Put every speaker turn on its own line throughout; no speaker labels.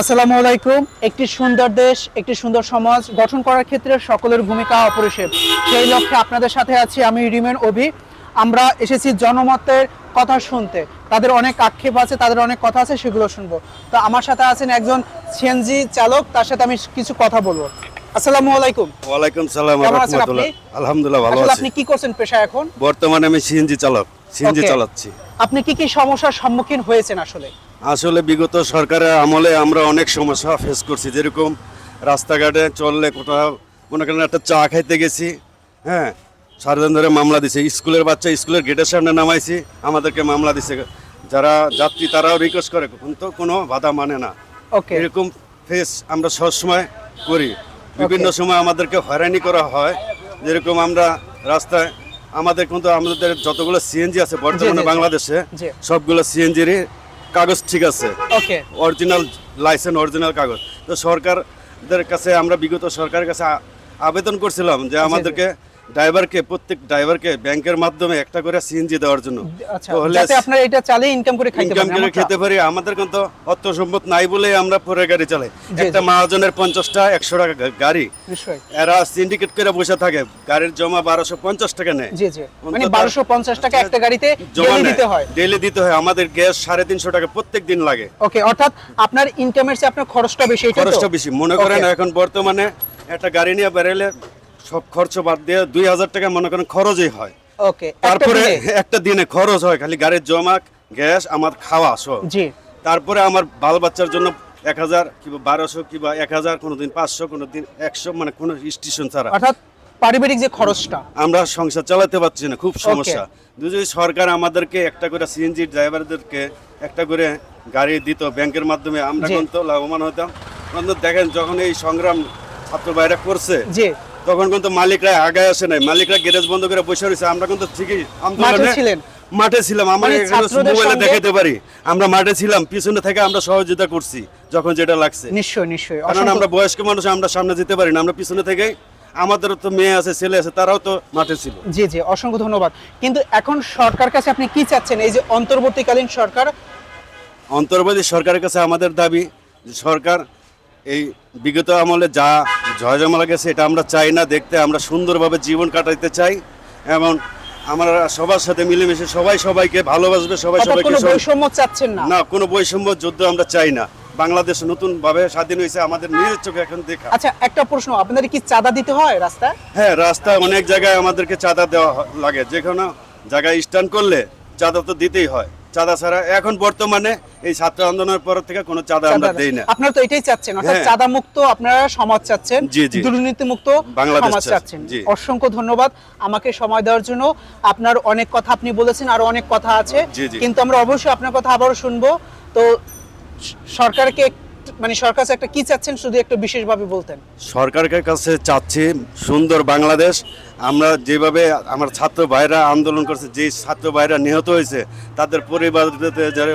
আসসালামু আলাইকুম। একটি সুন্দর দেশ একটি সুন্দর সমাজ গঠন করার ক্ষেত্রে সকলের ভূমিকা অপরিসীম। সেই লক্ষ্যে আপনাদের সাথে আছি আমি রিমেন অভি। আমরা এসেছি জনমতের কথা শুনতে। তাদের অনেক আক্ষেপ আছে তাদের অনেক কথা আছে সেগুলো শুনব। তো আমার সাথে আছেন একজন সিএনজি চালক তার সাথে আমি কিছু কথা বলব। আসসালামু আলাইকুম।
ওয়ালাইকুম সালাম রহমতুল্লাহ? আলহামদুলিল্লাহ ভালো আছি।
আপনি কি করছেন পেশা এখন?
বর্তমানে আমি সিএনজি চালক সিএনজি চালাচ্ছি।
আপনি কি কি সমস্যার সম্মুখীন হয়েছেন আসলে?
আসলে বিগত সরকারের আমলে আমরা অনেক সমস্যা ফেস করছি। যেরকম রাস্তাঘাটে চললে কোথাও মনে করেন একটা চা খাইতে গেছি হ্যাঁ সারাদিন ধরে মামলা দিছে। স্কুলের বাচ্চা স্কুলের গেটের সামনে নামাইছি আমাদেরকে মামলা দিছে। যারা যাত্রী তারাও রিকোয়েস্ট করে কিন্তু কোনো বাধা মানে না।
ওকে
এরকম ফেস আমরা সবসময় করি। বিভিন্ন সময় আমাদেরকে হয়রানি করা হয়। যেরকম আমরা রাস্তায় আমাদের কিন্তু আমাদের যতগুলো সিএনজি আছে বর্তমানে। বাংলাদেশে সবগুলো সিএনজির কাগজ ঠিক আছে।
ওকে
অরিজিনাল লাইসেন্স অরিজিনাল কাগজ। তো সরকারদের কাছে আমরা বিগত সরকারের কাছে আবেদন করছিলাম যে আমাদেরকে ড্রাইভারকে প্রত্যেক ড্রাইভারকে ব্যাংকের মাধ্যমে একটা করে সিএনজি দেওয়ার জন্য।
আচ্ছা যাতে আপনারা এটা চালিয়ে ইনকাম করে খাইতে
ইনকাম করে খেতে পারি আমাদের কিন্তু অর্থ সম্পদ নাই বলে আমরা পরে গাড়ি চালাই। একটা। মহাজনের পঞ্চাশটা একশো টাকা গাড়ি। এরা সিন্ডিকেট করে বসে থাকে গাড়ির জমা বারোশো পঞ্চাশ টাকা নেয়।
জি জি। মানে বারোশো পঞ্চাশ টাকা একটা গাড়িতে
জমা
দিতে হয়।
ডেলি দিতে হয় আমাদের গ্যাস সাড়ে তিনশো টাকা প্রত্যেক দিন লাগে।
ওকে অর্থাৎ আপনার ইনকামের চেয়ে আপনার খরচটা বেশি?
খরচটা বেশি। মনে করেন এখন বর্তমানে একটা গাড়ি নিয়ে বেরোলে সব খরচ বাদ দিয়ে দুই হাজার টাকা মনে করেন খরচই হয়।
ওকে
তারপরে? একটা দিনে খরচ হয় খালি গাড়ির জমা গ্যাস আমার খাওয়া সব।
জি।
তারপরে আমার বাল বাচ্চার জন্য এক হাজার কিংবা বারোশো কিংবা এক হাজার কোনোদিন পাঁচশো কোনোদিন একশো মানে কোনো স্টেশন ছাড়া।
অর্থাৎ পারিবারিক যে খরচটা।
আমরা সংসার চালাতে পারছি না খুব সমস্যা। যদি সরকার আমাদেরকে একটা করে সিএনজি ড্রাইভারদেরকে একটা করে গাড়ি দিত ব্যাংকের মাধ্যমে। আমরা কিন্তু লাভবান হতাম। দেখেন যখন এই সংগ্রাম ছাত্র ভাইরা করছে তখন কিন্তু মালিকরা আগায় আসে নাই। মালিকরা গ্যারেজ বন্ধ করে বসে রয়েছে। আমরা কিন্তু ঠিকই
ছিলেন?
মাঠে ছিলাম। আমরা
মানে
মোবাইলে দেখাতে পারি। আমরা মাঠে ছিলাম। পিছনে থেকে আমরা সহযোগিতা করছি যখন যেটা লাগছে।
নিশ্চয়ই নিশ্চয়ই।
কারণ আমরা বয়স্ক মানুষ আমরা সামনে যেতে পারি না। আমরা পিছনে থেকে আমাদেরও তো মেয়ে আছে ছেলে আছে তারাও তো মাঠে ছিল।
জি জি অসংখ্য ধন্যবাদ। কিন্তু এখন সরকার কাছে আপনি কি চাচ্ছেন? এই যে অন্তর্বর্তীকালীন সরকার?
অন্তর্বর্তী সরকারের কাছে আমাদের দাবি সরকার এই বিগত আমলে যা জয়জমালা গেছে এটা আমরা চাই না দেখতে আমরা সুন্দরভাবে জীবন কাটাইতে চাই এবং আমরা সবার সাথে মিলেমিশে সবাই সবাইকে ভালোবাসবে সবাই সবাইকে
বৈষম্য চাচ্ছেন না।
না কোনো বৈষম্য যুদ্ধ আমরা চাই না। বাংলাদেশ নতুন ভাবে স্বাধীন হয়েছে আমাদের নিজের চোখে এখন দেখা।
আচ্ছা একটা প্রশ্ন আপনাদের কি চাঁদা দিতে হয় রাস্তায়?
হ্যাঁ রাস্তায় অনেক জায়গায় আমাদেরকে চাঁদা দেওয়া লাগে। যে কোনো জায়গায় স্ট্যান্ড করলে চাঁদা তো দিতেই হয়। চাঁদা ছাড়া। এখন বর্তমানে এই ছাত্র আন্দোলনের পর থেকে কোনো চাঁদা আমরা দেই না।
আপনারা তো এটাই চাচ্ছেন অর্থাৎ
হ্যাঁ।
চাঁদা মুক্ত আপনারা সমাজ চাচ্ছেন। দুর্নীতি মুক্ত সমাজ চাচ্ছেন। অসংখ্য ধন্যবাদ আমাকে সময় দেওয়ার জন্য। আপনার অনেক কথা আপনি বলেছেন আর অনেক কথা আছে। কিন্তু আমরা অবশ্যই আপনার কথা আবারও শুনব। তো সরকারকে মানে সরকার একটা কি চাচ্ছেন? শুধু একটু বিশেষভাবে বলতেন।
সরকারের কাছে চাচ্ছি সুন্দর বাংলাদেশ। আমরা যেভাবে আমার ছাত্র ভাইরা আন্দোলন করছে যে ছাত্র ভাইরা নিহত হয়েছে তাদের পরিবারদের যেন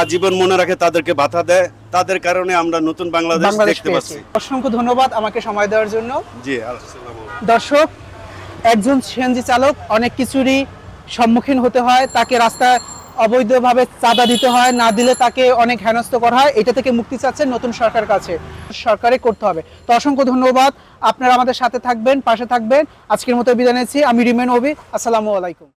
আজীবন মনে রাখে তাদেরকে ভাতা দেয়। তাদের কারণে আমরা নতুন বাংলাদেশ দেখতে পাচ্ছি।
অসংখ্য ধন্যবাদ আমাকে সময় দেওয়ার জন্য।
জি।
দর্শক একজন সিএনজি চালক অনেক কিছুরই সম্মুখীন হতে হয়। তাকে রাস্তায় অবৈধভাবে চাঁদা দিতে হয়, না দিলে তাকে অনেক হেনস্থ করা হয়। এটা থেকে মুক্তি চাচ্ছেন নতুন সরকার কাছে। সরকারে করতে হবে। তো অসংখ্য ধন্যবাদ। আপনারা আমাদের সাথে থাকবেন, পাশে থাকবেন। আজকের মতো বিদায় নিচ্ছি। আমি রিমেন অবি আসসালামু আলাইকুম।